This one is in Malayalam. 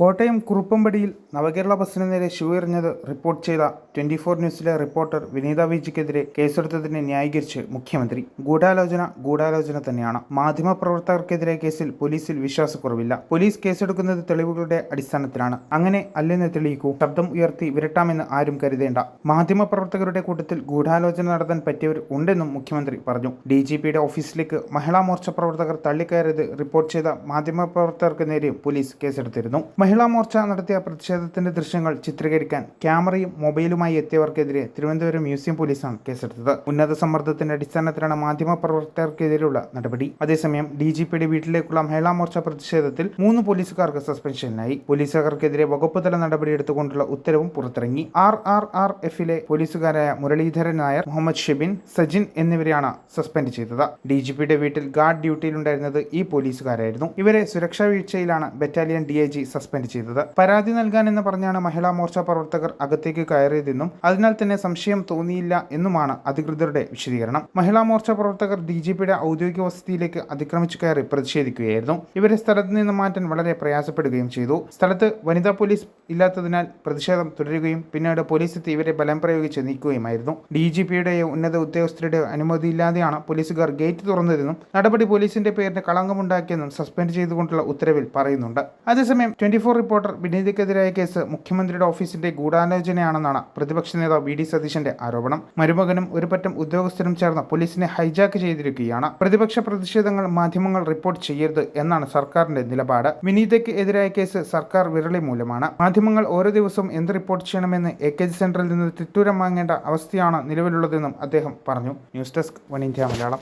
കോട്ടയം കുറുപ്പമ്പടിയിൽ നവകേരള ബസ്സിന് നേരെ ഷൂ എറിഞ്ഞത് റിപ്പോർട്ട് ചെയ്ത ട്വന്റി ഫോർ ന്യൂസിലെ റിപ്പോർട്ടർ വിനീത വിജിക്കെതിരെ കേസെടുത്തതിനെ ന്യായീകരിച്ച് മുഖ്യമന്ത്രി. ഗൂഢാലോചന ഗൂഢാലോചന തന്നെയാണ്. മാധ്യമപ്രവർത്തകർക്കെതിരെ കേസിൽ പോലീസിൽ വിശ്വാസക്കുറവില്ല. പോലീസ് കേസെടുക്കുന്നത് തെളിവുകളുടെ അടിസ്ഥാനത്തിലാണ്. അങ്ങനെ അല്ലെന്ന് തെളിയിക്കൂ. ശബ്ദം ഉയർത്തി വിരട്ടാമെന്ന് ആരും കരുതേണ്ട. മാധ്യമപ്രവർത്തകരുടെ കൂട്ടത്തിൽ ഗൂഢാലോചന നടത്താൻ പറ്റിയവർ ഉണ്ടെന്നും മുഖ്യമന്ത്രി പറഞ്ഞു. ഡി ജി പിയുടെ ഓഫീസിലേക്ക് മഹിളാ മോർച്ച പ്രവർത്തകർ തള്ളിക്കയറിയത് റിപ്പോർട്ട് ചെയ്ത മാധ്യമപ്രവർത്തകർക്ക് നേരെയും പോലീസ് കേസെടുത്തിരുന്നു. മഹിളാ മോർച്ച നടത്തിയ പ്രതിഷേധത്തിന്റെ ദൃശ്യങ്ങൾ ചിത്രീകരിക്കാൻ ക്യാമറയും മൊബൈലുമായി എത്തിയവർക്കെതിരെ തിരുവനന്തപുരം മ്യൂസിയം പോലീസാണ് കേസെടുത്തത്. ഉന്നത സമ്മർദ്ദത്തിന്റെ അടിസ്ഥാനത്തിലാണ് മാധ്യമപ്രവർത്തകർക്കെതിരെയുള്ള നടപടി. അതേസമയം ഡി ജി പിയുടെ വീട്ടിലേക്കുള്ള മഹിളാ മോർച്ച പ്രതിഷേധത്തിൽ മൂന്ന് പോലീസുകാർക്ക് സസ്പെൻഷനിലായി. പോലീസുകാർക്കെതിരെ വകുപ്പ് തല നടപടിയെടുത്തുകൊണ്ടുള്ള ഉത്തരവും പുറത്തിറങ്ങി. ആർ ആർ ആർ എഫിലെ പോലീസുകാരായ മുരളീധരൻ നായർ മുഹമ്മദ് ഷെബിൻ സജിൻ എന്നിവരെയാണ് സസ്പെൻഡ് ചെയ്തത്. ഡി ജി പിയുടെ വീട്ടിൽ ഗാർഡ് ഡ്യൂട്ടിയിലുണ്ടായിരുന്നത് ഈ പോലീസുകാരായിരുന്നു. ഇവരെ സുരക്ഷാ വീഴ്ചയിലാണ് battalion D I G suspend ചെയ്തത്. പരാതി നൽകാൻ എന്ന് പറഞ്ഞാണ് മഹിളാ മോർച്ച പ്രവർത്തകർ അകത്തേക്ക് കയറിയതെന്നും അതിനാൽ തന്നെ സംശയം തോന്നിയില്ല എന്നുമാണ് അധികൃതരുടെ വിശദീകരണം. മഹിളാ മോർച്ച പ്രവർത്തകർ ഡി ജി പിയുടെ ഔദ്യോഗിക വസതിയിലേക്ക് അതിക്രമിച്ചു കയറി പ്രതിഷേധിക്കുകയായിരുന്നു. ഇവരെ സ്ഥലത്ത് നിന്ന് മാറ്റാൻ വളരെ പ്രയാസപ്പെടുകയും ചെയ്തു. സ്ഥലത്ത് വനിതാ പോലീസ് ഇല്ലാത്തതിനാൽ പ്രതിഷേധം തുടരുകയും പിന്നീട് പോലീസ് എത്തി ഇവരെ ബലം പ്രയോഗിച്ച് നീക്കുകയുമായിരുന്നു. ഡി ജി പിയുടെയോ ഉന്നത ഉദ്യോഗസ്ഥരുടെയോ അനുമതിയില്ലാതെയാണ് പോലീസുകാർ ഗേറ്റ് തുറന്നതെന്നും നടപടി പോലീസിന്റെ പേരിന് കളങ്കമുണ്ടാക്കിയെന്നും സസ്പെൻഡ് ചെയ്തുകൊണ്ടുള്ള ഉത്തരവിൽ പറയുന്നുണ്ട്. അതേസമയം ട്വന്റി ഫോർ റിപ്പോർട്ടർ വിനീതയ്ക്കെതിരായ കേസ് മുഖ്യമന്ത്രിയുടെ ഓഫീസിന്റെ ഗൂഢാലോചനയാണെന്നാണ് പ്രതിപക്ഷ നേതാവ് വി. ഡി. സതീശന്റെ ആരോപണം. മരുമകനും ഒരു പറ്റം ഉദ്യോഗസ്ഥരും ചേർന്ന് പോലീസിനെ ഹൈജാക്ക് ചെയ്തിരിക്കുകയാണ്. പ്രതിപക്ഷ പ്രതിഷേധങ്ങൾ മാധ്യമങ്ങൾ റിപ്പോർട്ട് ചെയ്യരുത് എന്നാണ് സർക്കാരിന്റെ നിലപാട്. വിനീതയ്ക്ക് എതിരായ കേസ് സർക്കാർ വിരളി മൂലമാണ്. മാധ്യമങ്ങൾ ഓരോ ദിവസവും എന്ത് റിപ്പോർട്ട് ചെയ്യണമെന്ന് എ കെ ജി സെന്ററിൽ നിന്ന് തിട്ടൂരം വാങ്ങേണ്ട അവസ്ഥയാണ് നിലവിലുള്ളതെന്നും അദ്ദേഹം പറഞ്ഞു. News desk one India Malayalam.